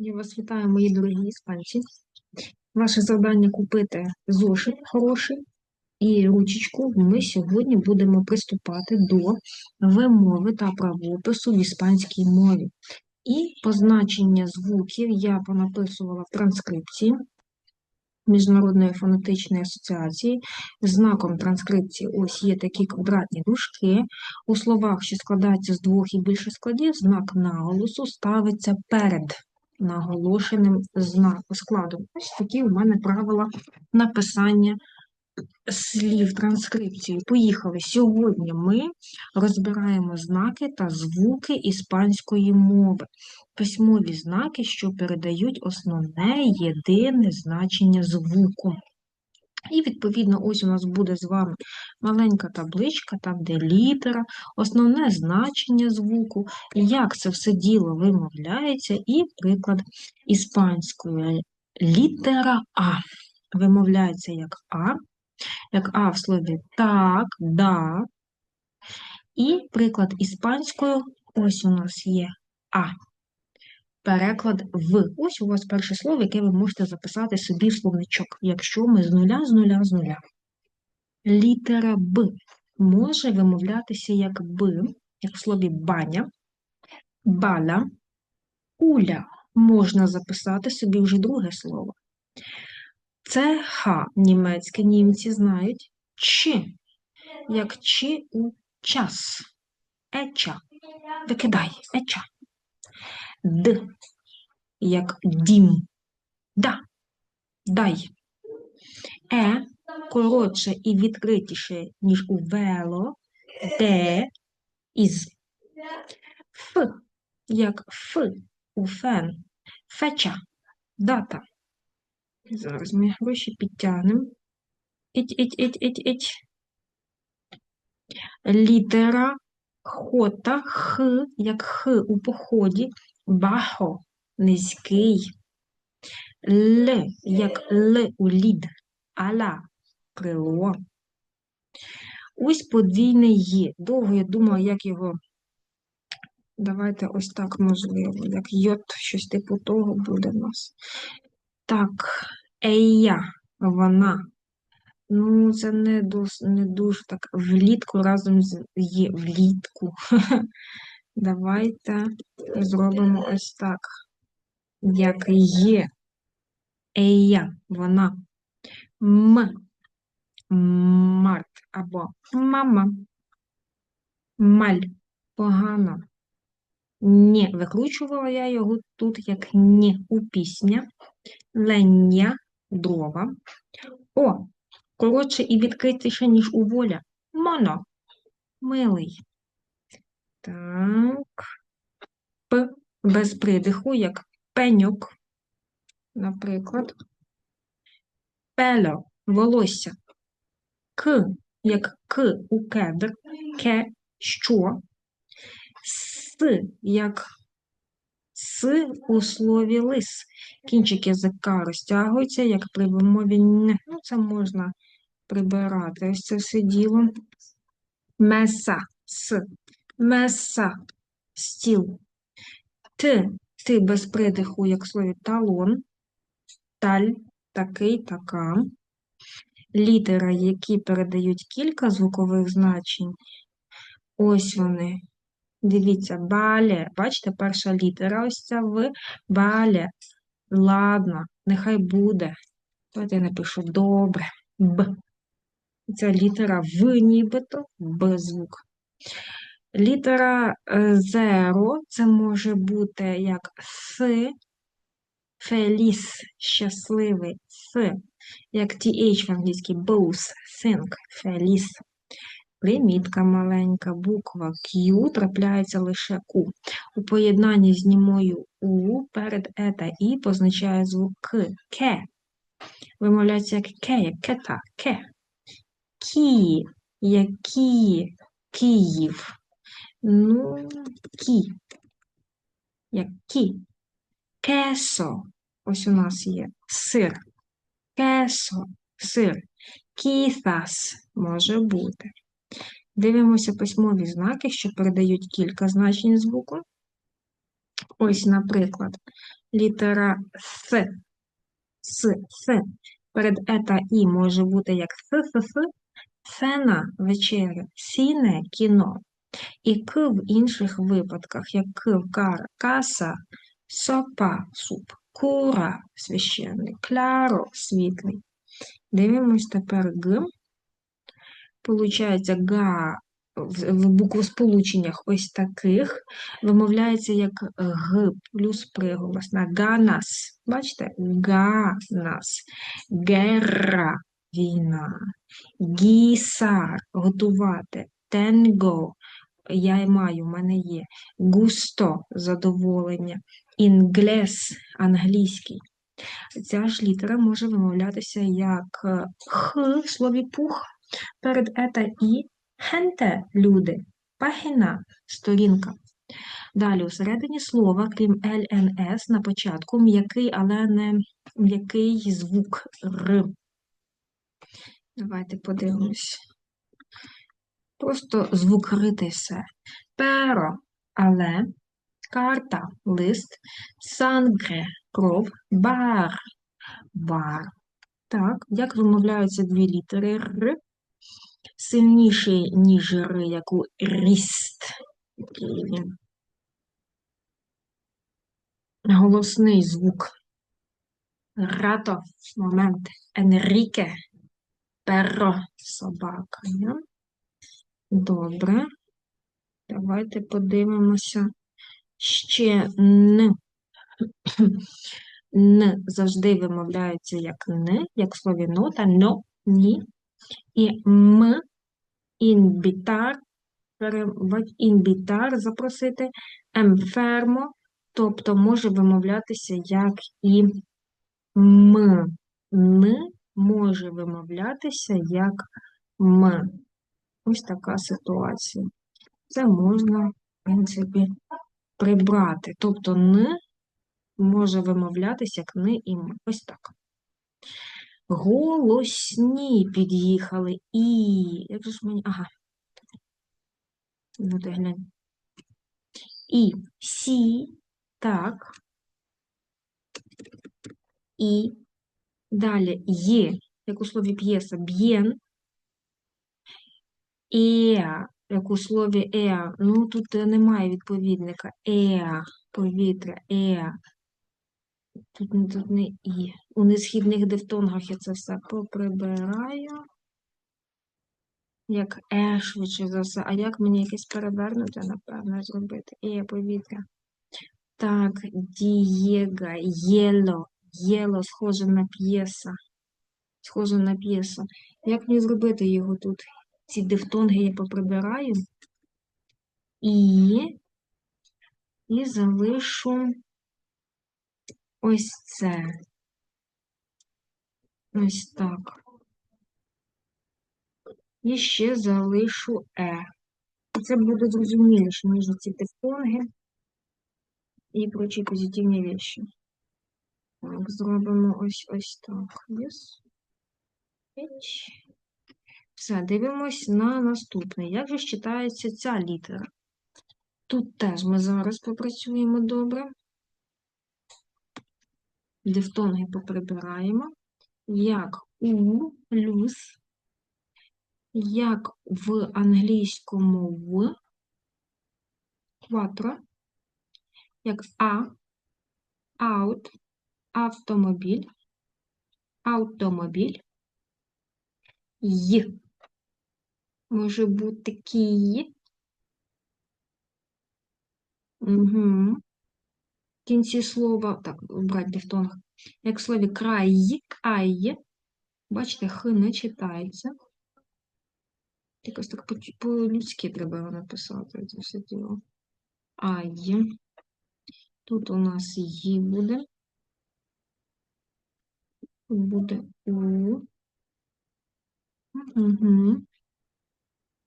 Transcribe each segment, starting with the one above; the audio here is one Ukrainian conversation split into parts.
Я вас вітаю, мої дорогі іспанці. Ваше завдання купити зошит хороший і ручечку. Ми сьогодні будемо приступати до вимови та правопису в іспанській мові. І позначення звуків я понаписувала в транскрипції Міжнародної фонетичної асоціації. Знаком транскрипції ось є такі квадратні дужки. У словах, що складаються з двох і більше складів, знак наголосу ставиться перед наголошеним складом. Ось такі у мене правила написання слів транскрипції. Поїхали. Сьогодні ми розбираємо знаки та звуки іспанської мови. Письмові знаки, що передають основне єдине значення звуку. І, відповідно, ось у нас буде з вами маленька табличка, там, де літера, основне значення звуку, як це все діло вимовляється, і приклад іспанської літера А. Вимовляється як А, як А в слові так, да. І приклад іспанською, ось у нас є А. Переклад в. Ось у вас перше слово, яке ви можете записати собі в словничок, якщо ми з нуля, з нуля, з нуля. Літера Б може вимовлятися як Б, як в слові баня, баля, уля. Можна записати собі вже друге слово. Це Х німецьке, німці знають. Ч, як чи у час. Еча. Викидай, еча. Д, як дім. Да. Дай. Е коротше і відкритіше, ніж у вело, де, із. Ф, як Ф у фен. Феча. Дата. Зараз ми гроші підтягнемо. Іть, іть, іть, іть, іть. Літера хота, х, як х у поході, бахо, низький. Л, як л у лід, ала, крило. Ось подвійне є. Довго я думала, як його. Давайте ось так можливо, як йот, щось типу того буде в нас. Так, ея, вона. Ну, це не, дос, не дуже так. Влітку разом з є влітку. Давайте зробимо ось так. Як є. Ея, вона. М. Март або мама. Маль. Погано. Не викручувала я його тут як не у пісня. Леня дрова. О, коротше і відкритіше, ніж у воля. Моно. Милий. Так. П без придиху, як пеньок, наприклад. Пело волосся. К, як к у кедр, ке, що. С, як с у слові лис. Кінчик язика розтягується, як при вимові «н». Ну, це можна прибирати. Ось це все діло. Меса, с, меса, стіл. Т, ти без придиху, як слові талон. Таль, такий, така. Літера, які передають кілька звукових значень. Ось вони. Дивіться, бале. Бачите, перша літера ось ця в бале. Ладно, нехай буде. Давайте я напишу добре. Б. Ця літера в нібито, Б звук. Літера е, зеро це може бути як С, феліс, щасливий, С, як TH в англійській, both, think, феліс. Примітка маленька, буква Q трапляється лише Q. У поєднанні з німою У перед е та І позначає звук К, ке. Вимовляється як ке, як кета, ке. Кі, як кі, Київ. Ну, кі. Як кі. Кесо. Ось у нас є сир. Кесо, сир. Кіфас може бути. Дивимося письмові знаки, що передають кілька значень звуку. Ось, наприклад, літера С. С, С. Перед ета і може бути як С, С, С, Сена вечеря, сіне кіно. І К в інших випадках, як К кара, каса, сопа, суп, кура, священний, кляро, світлий. Дивимось тепер Г. Получається га в буквосполученнях ось таких вимовляється як г плюс приголосна. Ганас. Бачите? Ганас. Герра війна. Гісар готувати. Тенго. Я маю, в мене є. Густо задоволення. Інглес англійський. Ця ж літера може вимовлятися як х в слові пух. Перед ета і хенте люди, пагіна сторінка. Далі, у середині слова, крім ЛНС, на початку м'який, але не м'який звук Р. Давайте подивимось. Просто звук Р та все. Перо, але, карта, лист, сангре, кров, бар, бар. Так, як вимовляються дві літери Р? Сильніший, ніж Р, як у ріст. Голосний звук. Рато, момент. Енріке, перо, собака. Добре. Давайте подивимося. Ще Н. Н завжди вимовляється як Н, як в слові нота, но, ні. І М, інбітар, інбітар, запросити, емфермо, тобто може вимовлятися як і М. Н може вимовлятися як М. Ось така ситуація. Це можна, в принципі, прибрати. Тобто Н може вимовлятися як Н і М. Ось так. Голосні під'їхали. І. Як же ж мені. Ага. Ну, глянь. І. Сі. Так. І. Далі є, як у слові п'єса, б'єн. Еа, як у слові еа. Ну, тут немає відповідника. Еа, повітря, еа. Тут, не- тут не і. У несхідних дифтонгах я це все поприбираю. Як е, швидше за все. А як мені якесь перевернуте, напевно, зробити? Е, повітря. Так, дієга, єло, єло, схоже на п'єса. Схоже на п'єсу. Як мені зробити його тут? Ці дифтонги я поприбираю. І, і залишу ось це. Ось так. І ще залишу Е. І Це буде зрозуміліше, ніж ці дифтонги і прочі позитивні речі. Так, зробимо ось ось так. Yes. Все, дивимось на наступне. Як же читається ця літера? Тут теж ми зараз попрацюємо добре. Дифтонги поприбираємо. Як у, люс, як в англійському в, кватро, як а, аут, автомобіль, автомобіль, й. Може бути кій. Угу. В кінці слова, так, брати дифтонг. Як в слові край, ай. Бачите, х не читається. Якось так по- по-людськи треба його написати, це все діло. Ай. Тут у нас ї буде. Буде у. Угу.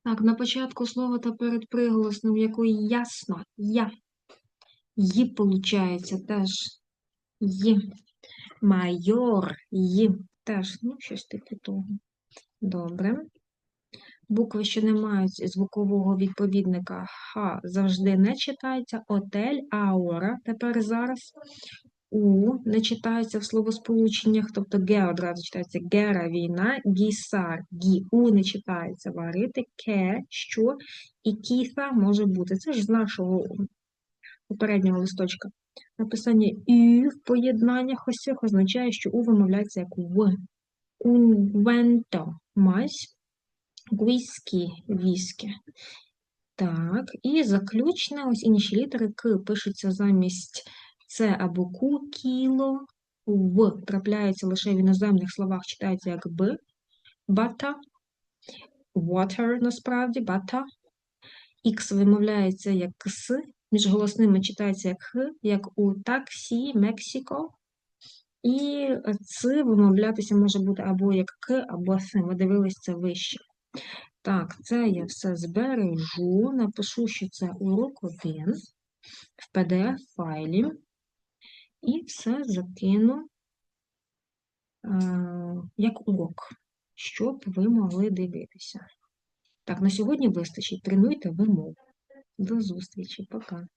Так, на початку слова та перед приголосним, якої ясно, я. Ї, получається, теж Ї. Майор, Ї. Теж, ну, щось типу того. Добре. Букви, що не мають звукового відповідника Х, завжди не читаються. Отель, аура, тепер зараз. У не читається в словосполученнях, тобто ге одразу читається гера війна, гісар, гі, у не читається варити, ке, що, і кіса може бути. Це ж з нашого попереднього листочка. Написання ю в поєднаннях ось цих означає, що у вимовляється як в. Унвенто мазь, віскі, віскі. Так, і заключне, ось інші літери К пишуться замість С або Q, кіло, В трапляється лише в іноземних словах, читається як Б, бата, water насправді, бата. Х вимовляється як С, між голосними читається як Х, як у таксі, Мексико. І Ц вимовлятися може бути або як К, або С. Ми дивились це вище. Так, це я все збережу, напишу, що це урок 1 в PDF-файлі. І все закину е, як урок, щоб ви могли дивитися. Так, на сьогодні вистачить. Тренуйте вимову. До зустрічі, пока.